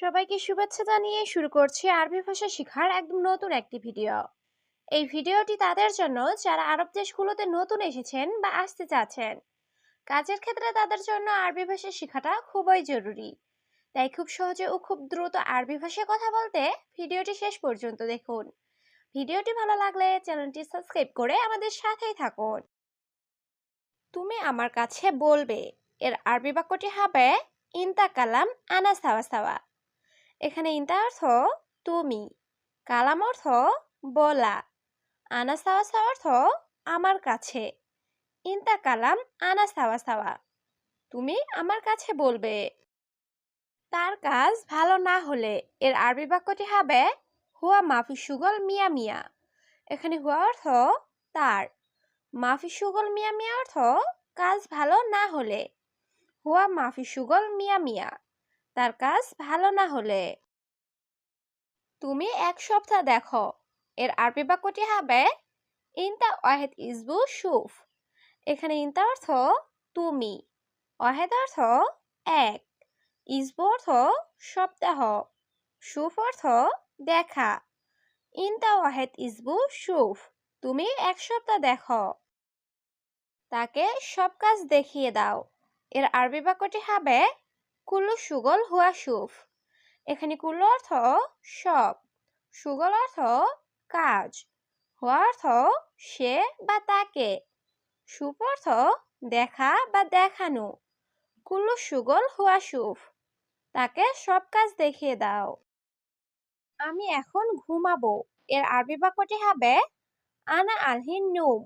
সবাইকে শুভেচ্ছা জানিয়ে শুরু করছি আরবি ভাষা শেখার একদম নতুন একটি ভিডিও। এই ভিডিওটি তাদের জন্য যারা আরব দেশগুলোতে নতুন এসেছেন বা আসতে চাচ্ছেন, কাজের ক্ষেত্রে তাদের জন্য আরবি ভাষা শেখাটা খুবই জরুরি। তাই খুব সহজে ও খুব দ্রুত আরবি ভাষায় কথা বলতে ভিডিওটি শেষ পর্যন্ত দেখুন। ভিডিওটি ভালো লাগলে চ্যানেলটি সাবস্ক্রাইব করে আমাদের সাথেই থাকুন। তুমি আমার কাছে বলবে, এর আরবি বাক্যটি হবে, ইনতা কালাম আনা সাওয়া সাওয়া। এখানে ইনতা অর্থ তুমি। কালাম অর্থ বলা। আনা সাওয়া সাওয়া অর্থ আমার কাছে। ইনতা কালাম আনা সাওয়া সাওয়া তুমি আমার কাছে বলবে। তার কাজ ভালো না হলে এর আরবি বাক্যটি হবে, হুয়া মাফি সুগল মিয়া মিয়া। এখানে হুয়া অর্থ তার। মাফি সুগল মিয়া মিয়া অর্থ কাজ ভালো না হলে। হুয়া মাফি সুগল মিয়া মিয়া। তার কাজ ভালো না হলে। তুমি এক সপ্তাহ দেখো। এর আরবি বাক্যটি হবে, ইনতা ওয়াহেদ ইসবু সুফ। এখানে ইনতা অর্থ, তুমি। ওয়াহেদ অর্থ, এক। ইসবু অর্থ, সপ্তাহ। সুফ অর্থ, দেখা। ইনতা ওয়াহেদ ইসবু সুফ, তুমি এক সপ্তাহ দেখো। তাকে সব কাজ দেখিয়ে দাও। এর আরবি বাক্যটি হবে কুলু সুগল হুয়া সুফ। এখানে কুল্লু অর্থ সব। সুগল অর্থ কাজ। হুয়া অর্থ সে বা তাকে। সুফ অর্থ দেখা বা দেখানো। কুল্লু সুগল হুয়া সুফ। তাকে সব কাজ দেখিয়ে দাও। আমি এখন ঘুমাবো। এর আরবি বাক্যটি হবে, আনা আলহিন নুম।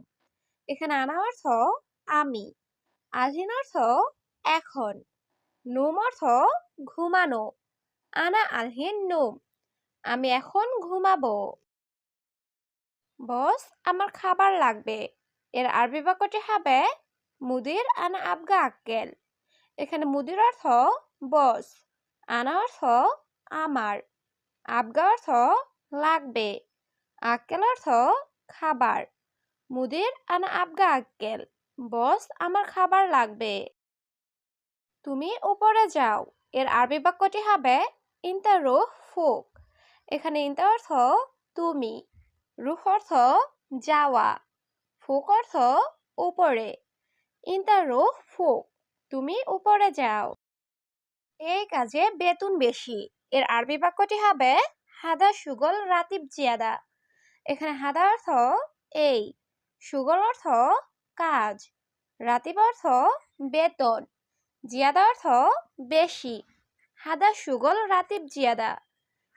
এখানে আনা অর্থ আমি। আলহিন অর্থ এখন। নুম অর্থ ঘুমানো। আনা আলহিন নুম। আমি এখন ঘুমাবো। বস আমার খাবার লাগবে। এর আরবি বাক্যটি হবে মুদির আনা আবগা আক্কেল। এখানে মুদির অর্থ বস আনা অর্থ আমার আবগা অর্থ লাগবে। আক্কেল অর্থ খাবার মুদির আনা আবগা আক্কেল। বস আমার খাবার লাগবে। তুমি উপরে যাও। এর আরবি বাক্যটি হবে ইন্তা রুহ ফুক এখানে ইন্তা অর্থ তুমি রুহ অর্থ যাওয়া ফুক অর্থ উপরে। ইন্তা রুহ ফুক তুমি উপরে যাও। এই কাজে বেতন বেশি। এর আরবি বাক্যটি হবে, হাদা সুগল রাতিব জিয়াদা। এখানে হাদা অর্থ এই, সুগল অর্থ কাজ, রাতিব অর্থ বেতন, জিয়াদা অর্থ বেশি। হাদা সুগল রাতিব জিয়াদা।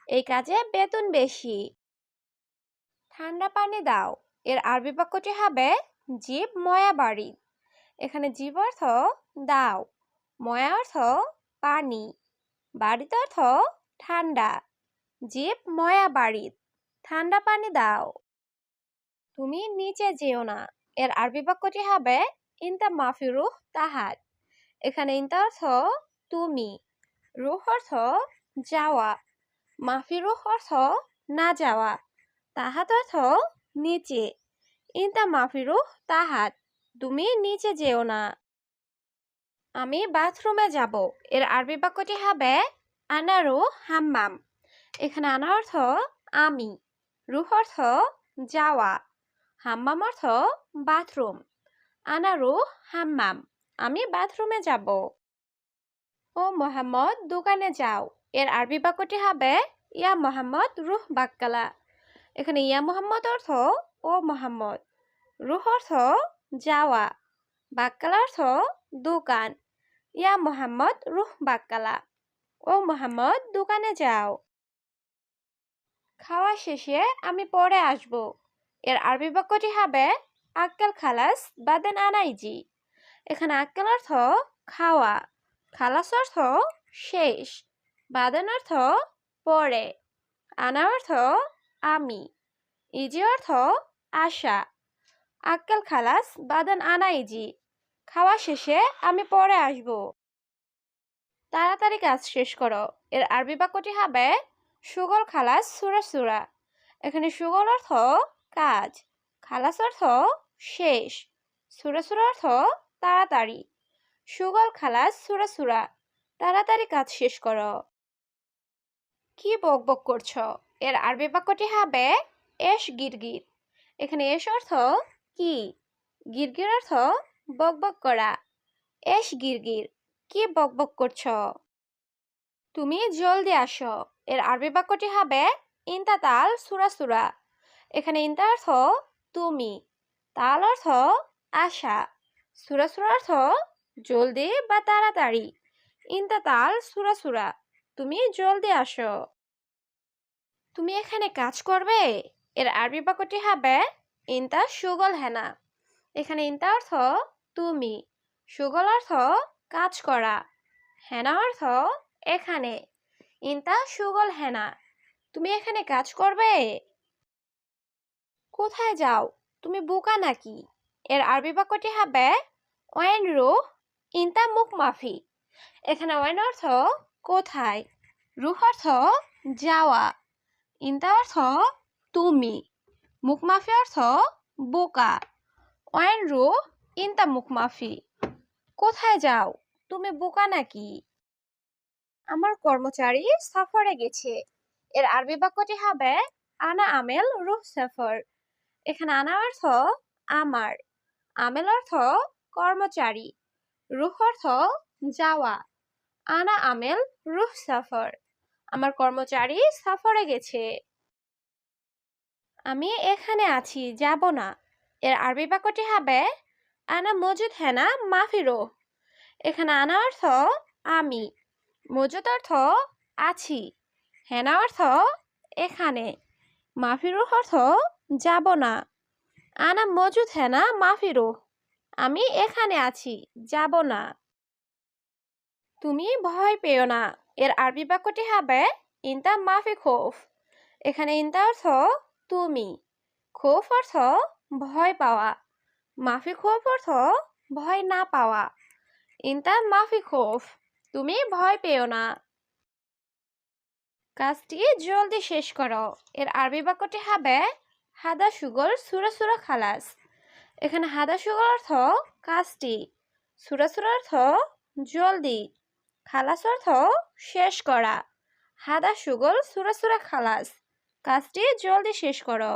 এই কাজে বেতন বেশি। ঠান্ডা পানি দাও। এর আরবি বাক্যটি হবে জীব ময়া বাড়ি। এখানে জীব অর্থ দাও। ময়া অর্থ পানি। বাড়িতে অর্থ ঠান্ডা। জীব ময়া বাড়ি। ঠান্ডা পানি দাও। তুমি নিচে যেও না। এর আরবি বাক্যটি হবে ইনতা মাফি রুহ তাহার। এখানে ইনতা অর্থ তুমি। রুহ অর্থ যাওয়া মাফি রুহ অর্থ না যাওয়া, তাহাত অর্থ নিচে। ইনতা মাফি রুহ তাহাত, তুমি নিচে যেও না। আমি বাথরুমে যাব, এর আরবি বাক্যটি হবে আনারু হাম্মাম। এখানে আনা অর্থ আমি রুহ অর্থ যাওয়া, হাম্মাম অর্থ বাথরুম। আনারু হাম্মাম, আমি বাথরুমে যাব। ও মোহাম্মদ, দোকানে যাও। এর আরবি বাক্যটি হবে, ইয়া মোহাম্মদ রুহ বাক্কালা। এখানে ইয়া মোহাম্মদ অর্থ, ও মোহাম্মদ। রুহ অর্থ, যাওয়া। বাক্কালা অর্থ, দোকান। ইয়া মোহাম্মদ রুহ বাক্কালা। ও মোহাম্মদ, দোকানে যাও। খাওয়া শেষে আমি পরে আসব। এর আরবি বাক্যটি হবে, আক্কেল খালাস বাদেন আনাইজি। এখানে আক্কেল অর্থ, খাওয়া। খালাস অর্থ শেষ বাদান অর্থ পরে, আনা অর্থ আমি, ইজি অর্থ আশা, আক্কেল খালাস বাদান আনা ইজি, খাওয়া শেষে আমি পরে আসব। তাড়াতাড়ি কাজ শেষ করো, এর আরবি বাক্যটি হবে সুগল খালাস সুরা সুরা, এখানে সুগল অর্থ কাজ, খালাস অর্থ শেষ, সুরা সুরা অর্থ তাড়াতাড়ি। সুগল খালাস, সুরা সুরা। তাড়াতাড়ি কাজ শেষ করো। কি বক বক করছ? এর আরবি বাক্যটি হবে এস গিরগির। এখানে এস অর্থ কি? গিরগির অর্থ বক বক করা। এস গিরগির, কি বক বক করছ? তুমি জলদি আসো। এর আরবি বাক্যটি হবে ইন্তা তাল, সুরা সুরা। এখানে ইন্তা অর্থ তুমি। তাল অর্থ আশা। সুরা সুরা অর্থ জলদি বা তাড়াতাড়ি? ইন্তা তাল সুরা সুরা। তুমি জলদি আসো। তুমি এখানে কাজ করবে? এর আরবি বাক্যটি হবে, ইন্তা সুগল হেনা। এখানে ইন্তা অর্থ, তুমি। সুগল অর্থ, কাজ করা। হেনা অর্থ, এখানে। ইন্তা সুগল হেনা। তুমি এখানে কাজ করবে? কোথায় যাও? তুমি বোকা নাকি? এর আরবি বাক্যটি হবে ওয়েন রুহ ইন্তা মুখ মাফি এখানে ওয়েন অর্থ কোথায়? রুহ অর্থ যাওয়া। ইন্তা অর্থ তুমি। মুখ মাফি অর্থ বোকা। ওয়েন রু ইন্তা মুখ মাফি কোথায় যাও? তুমি বোকা নাকি? আমার কর্মচারী সফরে গেছে। এর আরবি বাক্যটি হবে আনা আমেল রুহ সফর। এখানে আনা অর্থ আমার। আমেল অর্থ কর্মচারী। রুহ অর্থ যাওয়া। আনা আমেল, রুহ সফর। আমার কর্মচারী সফরে গেছে। আমি এখানে আছি, যাব না। এর আরবি বাক্যটি হবে, আনা মজুদ হেনা মাফিরো। এখানে আনা অর্থ, আমি। মজুদ অর্থ, আছি। হেনা অর্থ, এখানে। মাফিরুহ অর্থ, যাব না। আনা মজুদ হেনা মাফিরুহ। আমি এখানে আছি, যাব না। তুমি ভয় পেও না। এর আরবি বাক্যটি হবে, ইন্তা মাফি খোফ। এখানে ইন্তা অর্থ, তুমি। খোফ অর্থ, ভয় পাওয়া। মাফি খোফ অর্থ, ভয় না পাওয়া। ইন্তা মাফি খোফ। তুমি ভয় পেও না। কাজটি জলদি শেষ করো। এর আরবি বাক্যটি হবে, হাদা সুগল সুরা সুরা খালাস। এখানে হাদা সুগল অর্থ কাজটি সুরা সুরা অর্থ জলদি খালাস অর্থ শেষ করা। হাদা সুগল সুরা সুরা খালাস, কাজটি জলদি শেষ করো।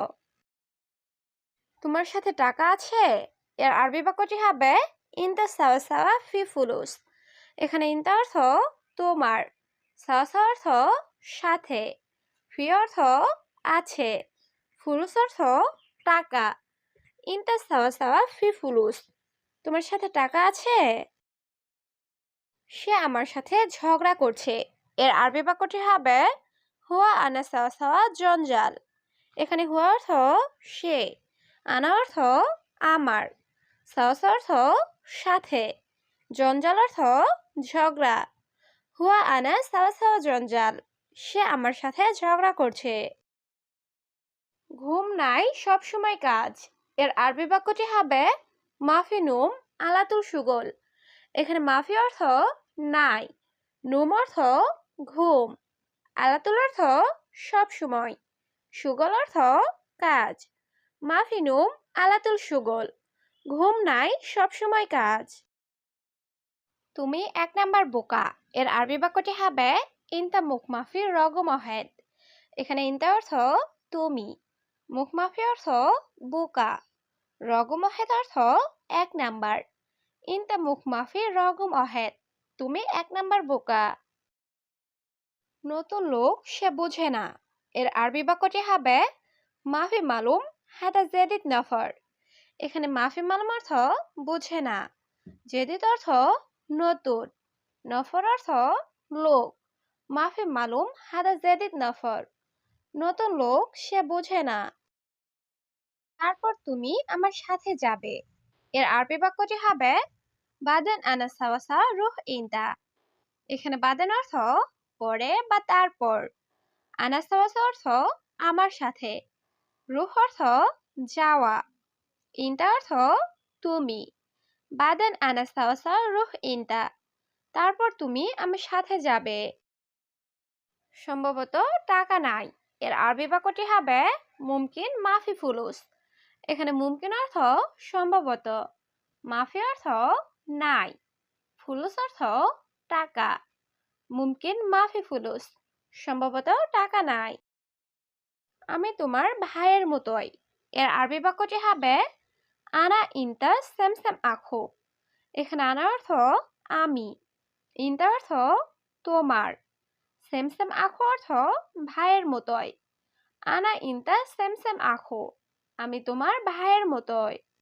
তোমার সাথে টাকা আছে? এর আরবি বাক্যটি হবে ইনতা সাওয়া সাওয়া ফি ফুলুস। এখানে ইনতা অর্থ তোমার, সাওয়া সাওয়া অর্থ সাথে, ফি অর্থ আছে, ফুলুস অর্থ টাকা। ইনতা সাওয়া সাওয়া ফি ফুলুস। তোমার সাথে টাকা আছে? সে আমার সাথে ঝগড়া করছে। এর আরবি বাক্যটি হবে, হুয়া আনা সাওয়া সাওয়া জঞ্জাল। এখানে হুয়া অর্থ সে, আনা অর্থ আমার। সাওয়া অর্থ সাথে, জঞ্জাল অর্থ ঝগড়া। হুয়া আনা সাওয়া সাওয়া জঞ্জাল, সে আমার সাথে ঝগড়া করছে। ঘুম নাই সব সময় কাজ। এর আরবি বাক্যটি হবে মাফি নুম আলাতুল সুগল। এখানে মাফি অর্থ নাই, নুম অর্থ ঘুম, আলাতুল অর্থ সব সময়, সুগল অর্থ কাজ। মাফি নুম আলাতুল সুগল, ঘুম নাই, সব সময় কাজ। তুমি এক নাম্বার বোকা। এর আরবি বাক্যটি হবে ইনতা মুখ মাফি রগ মহেদ এখানে ইনতা অর্থ তুমি মুখ মাফি অর্থ বোকা। রগম অহেদ অর্থ এক নাম্বার। ইনতা মুখ মাফি রগম অহেদ, তুমি এক নাম্বার বোকা। নতুন লোক সে বোঝে না, এর আরবি বাক্যটি হবে, মাফি মালুম হাদা জেদিদ নফর। এখানে মাফি মালুম অর্থ বোঝে না, জেদিদ অর্থ নতুন, নফর অর্থ লোক। মাফি মালুম হাদা জেদিদ নফর, নতুন লোক সে বোঝে না। তারপর তুমি আমার সাথে যাবে। এর আরবি বাক্যটি হবে, বাদেন আনা সাওয়াসা রুহ ইন্দা। এখানে বাদেন অর্থ, পরে বা তারপর। আনা সাওয়াসা অর্থ, আমার সাথে। রুহ অর্থ, যাওয়া। ইন্টা অর্থ, তুমি। বাদেন আনা সাওয়াসা রুহ ইন্টা তারপর তুমি আমার সাথে যাবে। সম্ভবত টাকা নাই। এর আরবি বাক্যটি হবে, মুমকিন মাফি ফুলুস। এখানে মুমকিন অর্থ সম্ভবত মাফি অর্থ নাই, ফুলুস অর্থ টাকা, মুমকিন মাফি ফুলুস, সম্ভবত টাকা নাই। আমি তোমার ভাইয়ের মতোই, এর আরবি বাক্যটি হবে, আনা ইন্তা স্যামস্যাম আখো এখানে আনা অর্থ আমি ইন্তা অর্থ তোমার স্যামস্যাম আখো অর্থ ভাইয়ের মতোই আনা ইন্তা স্যামস্যাম আখো আমি তোমার ভাইয়ের মতোই।